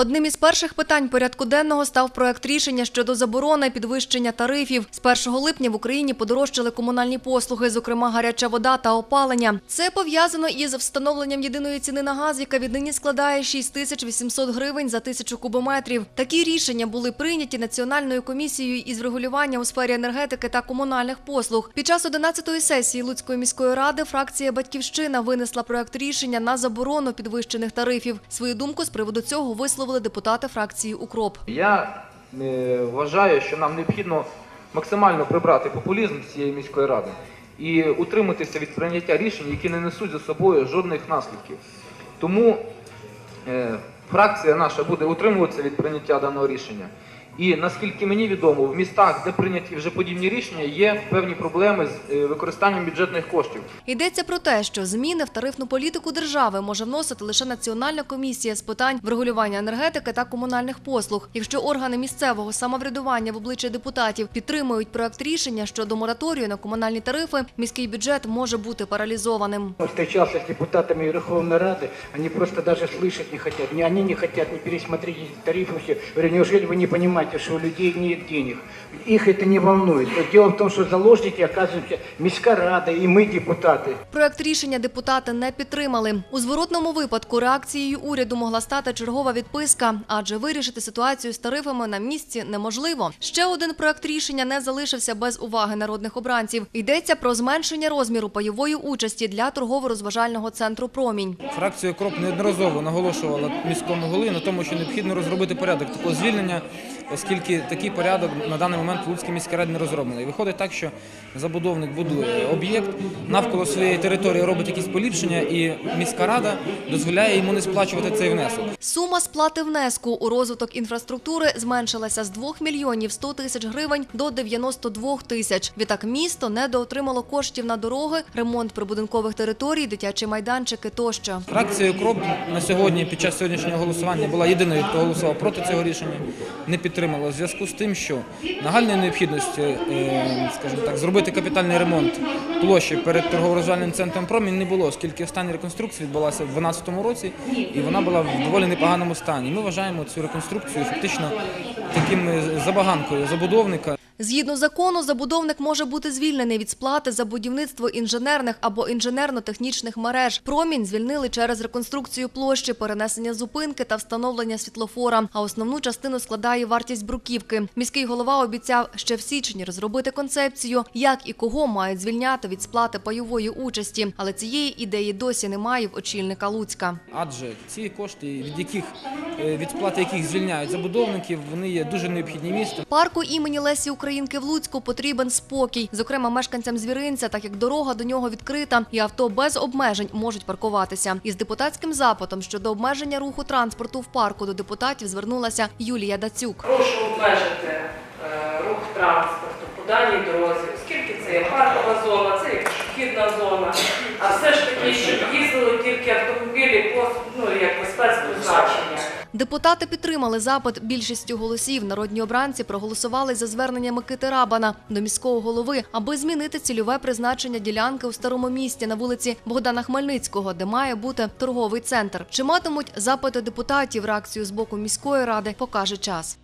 Одним із перших питань порядку денного став проект рішення щодо заборони підвищення тарифів. З 1 липня в Україні подорожчали комунальні послуги, зокрема гаряча вода та опалення. Це пов'язано із встановленням єдиної ціни на газ, яка віднині складає 6800 гривень за тисячу кубометрів. Такі рішення були прийняті Національною комісією із врегулювання у сфері енергетики та комунальних послуг. Під час 11-ї сесії Луцької міської ради фракція Батьківщина винесла проект рішення на заборону підвищених тарифів. Свою думку з приводу цього висловили депутати фракції Укроп. Я е, вважаю, що нам необхідно максимально прибрати популізм цієї міської ради і утриматися від прийняття рішень, які не несуть за собою жодних наслідків. Тому е, фракція наша буде утримуватися від прийняття даного рішення. І наскільки мені відомо, в містах, де прийняті вже подібні рішення, є певні проблеми з е, використанням бюджетних коштів. Йдеться про те, що зміни в тарифну політику держави може вносити лише Національна комісія з питань врегулювання енергетики та комунальних послуг. Якщо органи місцевого самоврядування в обличчя депутатів підтримують проект рішення щодо мораторію на комунальні тарифи, міський бюджет може бути паралізованим. встречался с депутатами Верховной Рады, они просто даже слышать не хотят. Ни они не хотят не пересмотреть эти тарифы все. Говорю, неужели вы не понимаете, что у людей нет денег? Их это не волнует. Но дело в том, что заложники оказываются Міська Рада и мы, депутаты. Проект рішення депутати не підтримали. У зворотному випадку реакцією уряду могла стати чергова відписка, адже вирішити ситуацію з тарифами на місці неможливо. Ще один проект рішення не залишився без уваги народних обранців. Йдеться про зменшення розміру пайової участі для торгово-розважального центру Промінь. Фракція КРОП неодноразово наголошувала міському голові на тому, що необхідно розробити порядок такого звільнення, оскільки такий порядок на даний момент в Луцькій міській раді не розроблений. Виходить так, що забудовник будує об'єкт, навколо своєї території робить якісь поліпшення, і міська рада дозволяє йому не сплачувати цей внесок. Сума сплати внеску у розвиток інфраструктури зменшилася з 2 мільйонів 100 тисяч гривень до 92 тисяч. Відтак місто недоотримало коштів на дороги, ремонт прибудинкових територій, дитячі майданчики тощо. Фракція КРОП на сьогодні під час сьогоднішнього голосування була єдиною, хто голосував проти цього рішення, не підтримала в зв'язку з тим, що нагальної необхідності, е, так, зробити капітальний ремонт площі перед торгово-розважальним центром Промінь не було, оскільки остання реконструкція відбулася в 2012 році, і вона була в доволі непоганому стані. Ми вважаємо цю реконструкцію фактично таким е, забаганкою забудовника. Згідно закону, забудовник може бути звільнений від сплати за будівництво інженерних або інженерно-технічних мереж. Промінь звільнили через реконструкцію площі, перенесення зупинки та встановлення світлофора. А основну частину складає вартість бруківки. Міський голова обіцяв ще в січні розробити концепцію, як і кого мають звільняти від сплати пайової участі. Але цієї ідеї досі немає в очільника Луцька. Адже ці кошти, від яких е, від сплати яких звільняють забудовників, вони є дуже необхідні місту. Парку імені Лесі Українки в Луцьку потрібен спокій, зокрема мешканцям звіринця, так як дорога до нього відкрита, і авто без обмежень можуть паркуватися. Із депутатським запитом щодо обмеження руху транспорту в парку до депутатів звернулася Юлія Дацюк. Прошу обмежити е, рух транспорту по даній дорозі, оскільки це є паркова зона, це є пішохідна зона, а все ж таки, щоб їздили тільки автомобілі Депутати підтримали запит більшістю голосів. Народні обранці проголосували за звернення Микити Рабана до міського голови, аби змінити цільове призначення ділянки у старому місті на вулиці Богдана Хмельницького, де має бути торговий центр. Чи матимуть запити депутатів реакцію з боку міської ради, покаже час.